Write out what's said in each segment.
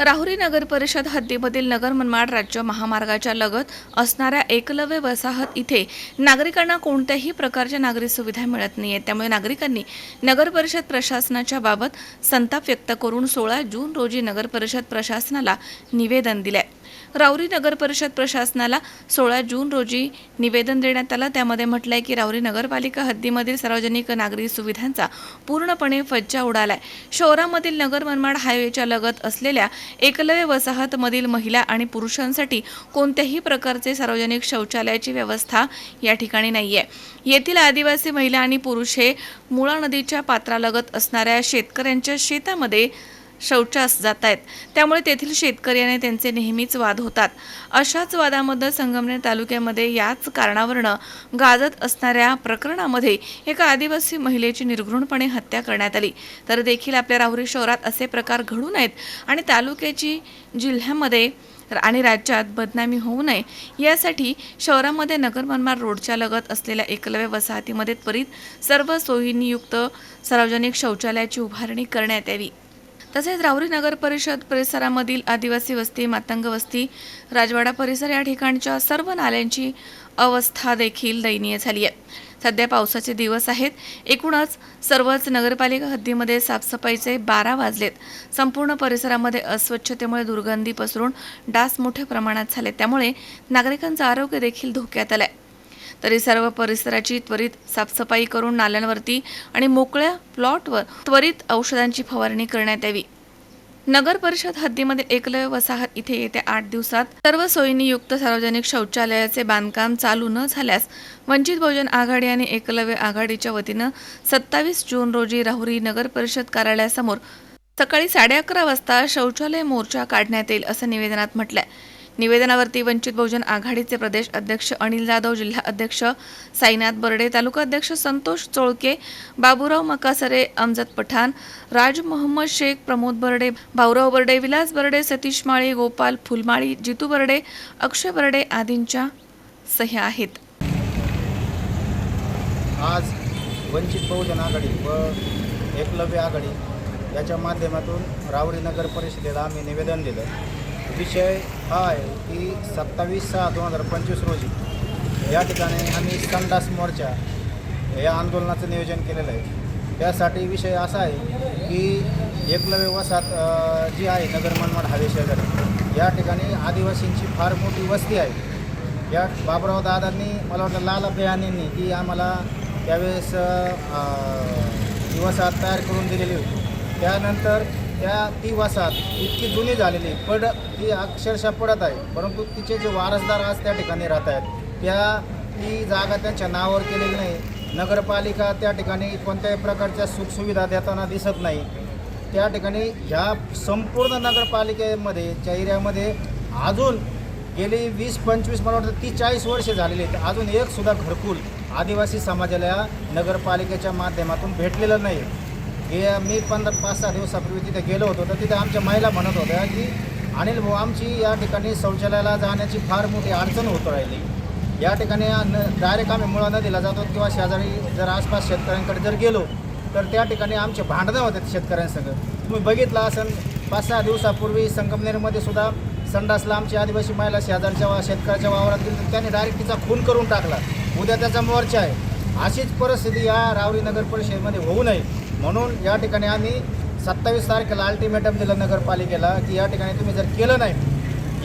राहुरी नगर परिषद हद्दीमधील नगर मनमाड राज्य महामार्गाच्या लगत असणाऱ्या एकलव्य वसाहत इथे नागरिकांना कोणत्याही प्रकारच्या नागरी सुविधा मिळत नाहीये त्यामुळे नागरिकांनी नगर परिषद प्रशासनाच्या बाबत संताप व्यक्त करून सोळा जून रोजी नगर परिषद प्रशासनाला निवेदन दिलंय. राऊरी नगर परिषद प्रशासनाला सोळा जून रोजी निवेदन देण्यात आलं. त्यामध्ये म्हटलंय की राऊरी नगरपालिका हद्दीमधील सार्वजनिक नागरी सुविधांचा पूर्णपणे फज्जा उडालाय. शहरामधील नगर मनमाड हायवेच्या लगत असलेल्या एकलव्य वसाहतमधील महिला आणि पुरुषांसाठी कोणत्याही प्रकारचे सार्वजनिक शौचालयाची व्यवस्था या ठिकाणी नाही आहे येथील आदिवासी महिला आणि पुरुष हे मुळा नदीच्या पात्रालगत असणाऱ्या शेतकऱ्यांच्या शेतामध्ये शौचास जात आहेत त्यामुळे तेथील शेतकरी आणि त्यांचे नेहमीच वाद होतात. अशाच वादामध्ये संगमनेर तालुक्यामध्ये याच कारणावरनं गाजत असणाऱ्या प्रकरणामध्ये एका आदिवासी महिलेची निर्घृणपणे हत्या करण्यात आली. तर देखील आपल्या राहुरी शहरात असे प्रकार घडू नयेत आणि तालुक्याची जिल्ह्यामध्ये आणि राज्यात बदनामी होऊ नये यासाठी शहरामध्ये नगर मनमाड रोडच्या लगत असलेल्या एकलव्य वसाहतीमध्ये त्वरित सर्व सोयींयुक्त सार्वजनिक शौचालयाची उभारणी करण्यात यावी. तसेच राऊरी नगर परिषद परिसरामधील आदिवासी वस्ती मातंग वस्ती राजवाडा परिसर या ठिकाणच्या सर्व नाल्यांची अवस्था देखील दयनीय झाली आहे. सध्या पावसाचे दिवस आहेत. एकूणच सर्वच नगरपालिका हद्दीमध्ये साफसफाईचे बारा वाजलेत. संपूर्ण परिसरामध्ये अस्वच्छतेमुळे दुर्गंधी पसरून डास मोठ्या प्रमाणात झाले. त्यामुळे नागरिकांचं आरोग्य देखील धोक्यात आलंय. तरी सर्व परिसराची त्वरित साफसफाई करून नाल्यांवरती आणि मोकळ्या प्लॉटवर त्वरित औषधांची फवारणी करण्यात यावी. नगर परिषद हद्दीमध्ये एकलव्य वसाहत इथे येत्या आठ दिवसात सर्व सोयींनी युक्त सार्वजनिक शौचालयाचे बांधकाम चालू न झाल्यास वंचित बहुजन आघाडी आणि एकलव्य आघाडीच्या वतीनं सत्तावीस जून रोजी राहुरी नगर परिषद कार्यालयासमोर सकाळी साडे अकरा वाजता शौचालय मोर्चा काढण्यात येईल असं निवेदनात म्हटलंय. निवेदनावरती वंचित बहुजन आघाडीचे प्रदेश अध्यक्ष अनिल जाधव जिल्हा अध्यक्ष साईनाथ बर्डे तालुका अध्यक्ष संतोष चोळके बाबूराव मकासरे अमजद पठाण राज मोहम्मद शेख प्रमोद बर्डे भाऊराव बर्डे विलास बर्डे सतीश माळी गोपाल फुलमाळी जितू बर्डे अक्षय बर्डे आदींच्या सह्या आहेत. आज वंचित बहुजन आघाडी व एकलव्य आघाडी याच्या माध्यमातून रावरी नगर परिषदेला आम्ही निवेदन दिलं. विषय हा आहे की सत्तावीस सहा दोन हजार पंचवीस रोजी या ठिकाणी आम्ही संडास मोर्चा या आंदोलनाचं नियोजन केलेलं आहे. त्यासाठी विषय असा आहे की एकलव्य वसाहत जी आहे नगर मनमाड हवे या ठिकाणी आदिवासींची फार मोठी वस्ती आहे. या बाबराव दादांनी मला वाटतं लाल अभियानींनी ती आम्हाला त्यावेळेस दिवसात वसाहत तयार करून दिलेली होती. त्यानंतर त्या ती वसाहत इतकी जुनी झालेली पड ती अक्षरशः पडत आहे. परंतु तिचे जे वारसदार आज त्या ठिकाणी राहत आहेत त्या ती जागा त्यांच्या नावावर केलेली नाही. नगरपालिका त्या ठिकाणी कोणत्याही प्रकारच्या सुखसुविधा देताना दिसत नाही. त्या ठिकाणी ह्या संपूर्ण नगरपालिकेमध्ये च्या एरियामध्ये अजून गेली वीस पंचवीस मला वाटतं ती चाळीस वर्षे झालेली आहेत. अजून एकसुद्धा घरकुल आदिवासी समाजाला नगरपालिकेच्या माध्यमातून भेटलेलं नाही. हे मी पंधरा पाच सहा दिवसापूर्वी तिथे गेलो होतो तर तिथे आमच्या महिला म्हणत होत्या की अनिल भाऊ आमची या ठिकाणी शौचालयाला जाण्याची फार मोठी अडचण होत राहिली. या ठिकाणी डायरेक्ट आम्ही मुळा नदीला जातो किंवा शेजारी जर आसपास शेतकऱ्यांकडे जर गेलो तर त्या ठिकाणी आमचे भांडणं होतात शेतकऱ्यांसंग. तुम्ही बघितलं असेल पाच सहा दिवसापूर्वी संगमनेरमध्ये सुद्धा संडासला आमची आदिवासी महिला शेजारच्या वा शेतकऱ्याच्या वावरात गेली तर त्यांनी डायरेक्ट तिचा खून करून टाकला. उद्या त्याचा मोर्चा आहे. अशीच परिस्थिती या रावरी नगर परिषदेमध्ये होऊ नये. म्हणून या ठिकाणी आम्ही सत्तावीस तारखेला अल्टिमेटम दिलं नगरपालिकेला की या ठिकाणी तुम्ही जर केलं नाही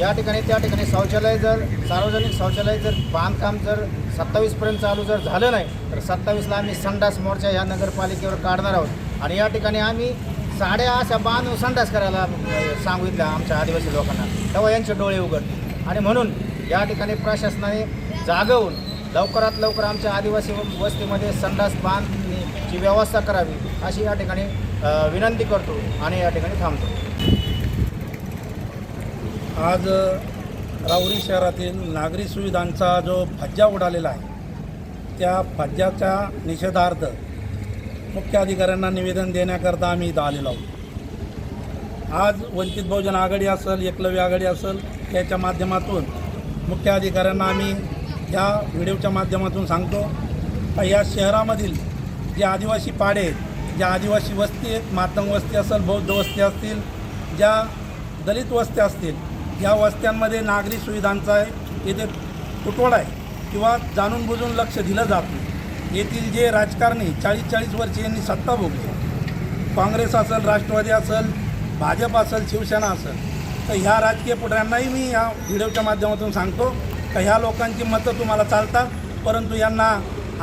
या ठिकाणी त्या ठिकाणी शौचालय जर सार्वजनिक शौचालय जर बांधकाम जर सत्तावीसपर्यंत चालू जर झालं नाही तर सत्तावीसला आम्ही संडास मोर्चा या नगरपालिकेवर काढणार आहोत. आणि या ठिकाणी आम्ही साड्या अशा बांधून संडास करायला सांगितलं आमच्या आदिवासी लोकांना. तेव्हा यांचे डोळे उघडले. आणि म्हणून या ठिकाणी प्रशासनाने जागवून लवकरात लवकर आमच्या आदिवासी व- वस्तीमध्ये संडास बांधची व्यवस्था करावी. अशी या ठिकाणी विनंती करतो आणि या ठिकाणी थांबतो. आज राऊरी शहरातील नागरी सुविधांचा जो फज्जा उडालेला आहे त्या फज्जाच्या निषेधार्थ मुख्य अधिकाऱ्यांना निवेदन देण्याकरता आम्ही इथं आलेलो आहोत. आज वंचित बहुजन आघाडी असेल एकलव्य आघाडी असेल त्याच्या माध्यमातून मुख्य अधिकाऱ्यांना आम्ही या व्हिडिओच्या माध्यमातून सांगतो या शहरामधील जे आदिवासी पाडे आहेत ज्या आदिवासी वस्ती आहेत मातंग वस्ती असेल बौद्ध वस्ती असतील ज्या दलित वस्त्या असतील या वस्त्यांमध्ये नागरी सुविधांचा येथे तुटवडा आहे किंवा जाणून बुजून लक्ष दिलं जात नाही. येथील जे राजकारणी चाळीस चाळीस वर्षे यांनी सत्ता भोगली. काँग्रेस असेल राष्ट्रवादी असेल भाजप असेल शिवसेना असेल. तर ह्या राजकीय पुढाऱ्यांनाही मी या व्हिडिओच्या माध्यमातून सांगतो का ह्या लोकांची मतं तुम्हाला चालतात परंतु यांना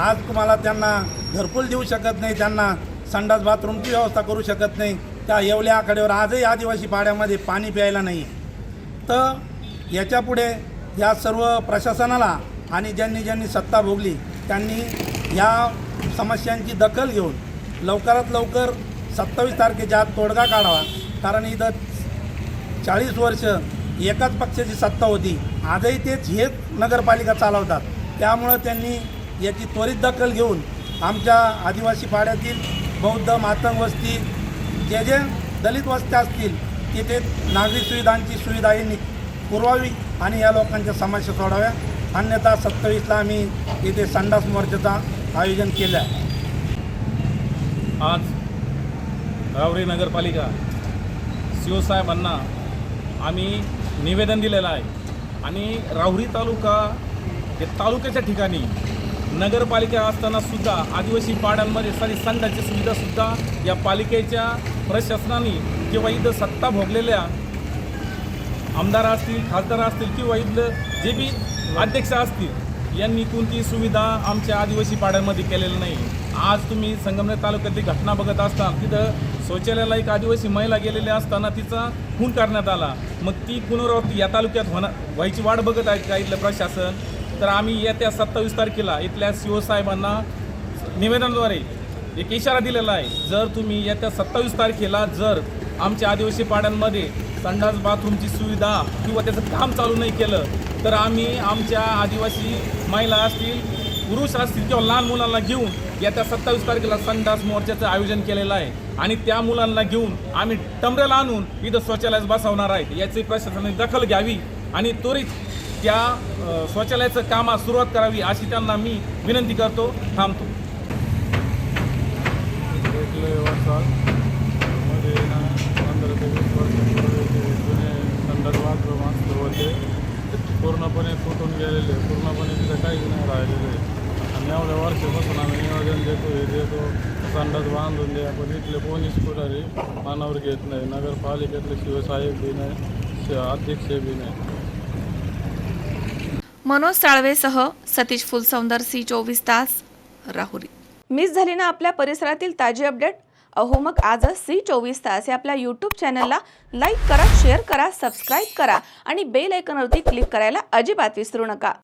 आज तुम्हाला त्यांना घरकुल देऊ शकत नाही त्यांना संडास बाथरूमची व्यवस्था करू शकत नाही. त्या येवल्या आखाड्यावर आजही आदिवासी पाड्यामध्ये पाणी प्यायला नाही. तर याच्यापुढे या सर्व प्रशासनाला आणि ज्यांनी ज्यांनी सत्ता भोगली त्यांनी या समस्यांची दखल घेऊन लवकरात लवकर सत्तावीस तारखेच्या आत तोडगा काढावा. कारण इथं चाळीस वर्ष एकाच पक्षाची सत्ता होती. आजही तेच हेच नगरपालिका चालवतात. त्यामुळं त्यांनी याची त्वरित दखल घेऊन आमच्या आदिवासी पाड्यातील बौद्ध मातंग वस्ती जे जे दलित वस्त्या असतील तिथे नागरी सुविधांची सुविधा ही नि पुरवावी आणि या लोकांच्या समस्या सोडाव्या. अन्यथा सत्तावीसला आम्ही इथे संडास मोर्चाचं आयोजन केलं आहे. आज रावरी नगरपालिका शिवसाहेबांना आम्ही निवेदन दिलेलं आहे. आणि राहुरी तालुका हे तालुक्याच्या ठिकाणी नगरपालिका असताना सुद्धा आदिवासी पाड्यांमध्ये सारी संघाची सुविधासुद्धा या पालिकेच्या प्रशासनाने किंवा इथं सत्ता भोगलेल्या आमदार असतील खासदार असतील किंवा इथलं जे बी अध्यक्ष असतील यांनी कोणतीही सुविधा आमच्या आदिवासी पाड्यांमध्ये केलेली नाही. आज तुम्ही संगमनेर तालुक्यातली घटना बघत असताल तिथं शौचालयाला एक आदिवासी महिला गेलेली असताना तिचा खून करण्यात आला. मग ती पुनरावृत्ती या तालुक्यात होणार व्हायची वाट बघत आहेत का इथलं प्रशासन? तर आम्ही येत्या सत्तावीस तारखेला इथल्या शिवसाहेबांना निवेदनाद्वारे एक इशारा दिलेला आहे. जर तुम्ही येत्या सत्तावीस तारखेला जर आमच्या आदिवासी पाड्यांमध्ये संडास बाथरूमची सुविधा किंवा त्याचं काम चालू नाही केलं तर आम्ही आमच्या आदिवासी महिला असतील पुरुष असतील किंवा लहान मुलांना घेऊन येत्या सत्तावीस तारखेला संडास मोर्चाचं आयोजन केलेलं आहे. आणि त्या मुलांना घेऊन आम्ही टमरेला आणून इथं शौचालयास बसवणार आहेत. याची प्रशासनाने दखल घ्यावी आणि त्वरित त्या शौचालयाचं कामास सुरुवात करावी अशी त्यांना मी विनंती करतो. थांबतो. जुने संडास पूर्णपणे फुटून गेलेले पूर्णपणे तिथं काहीच नाही राहिलेले आणि एवढ्या वर्षापासून आम्ही नियोजन देतो हे देतो. संडास बांधून द्या पण इथले कोणीच पुढारी मानावर घेत नाही. नगरपालिकेतले शिवसाहेब बी नाही अध्यक्ष बी नाही. मनोज साळवेसह सतीश फुलसौंदर सी चोवीस तास राहुरी. मिस झाली ना आपल्या परिसरातील ताजी अपडेट? अहो मग आजच सी चोवीस तास या आपल्या यूट्यूब चॅनलला लाईक करा शेअर करा सबस्क्राईब करा आणि बेल ऐकनवरती क्लिक करायला अजिबात विसरू नका.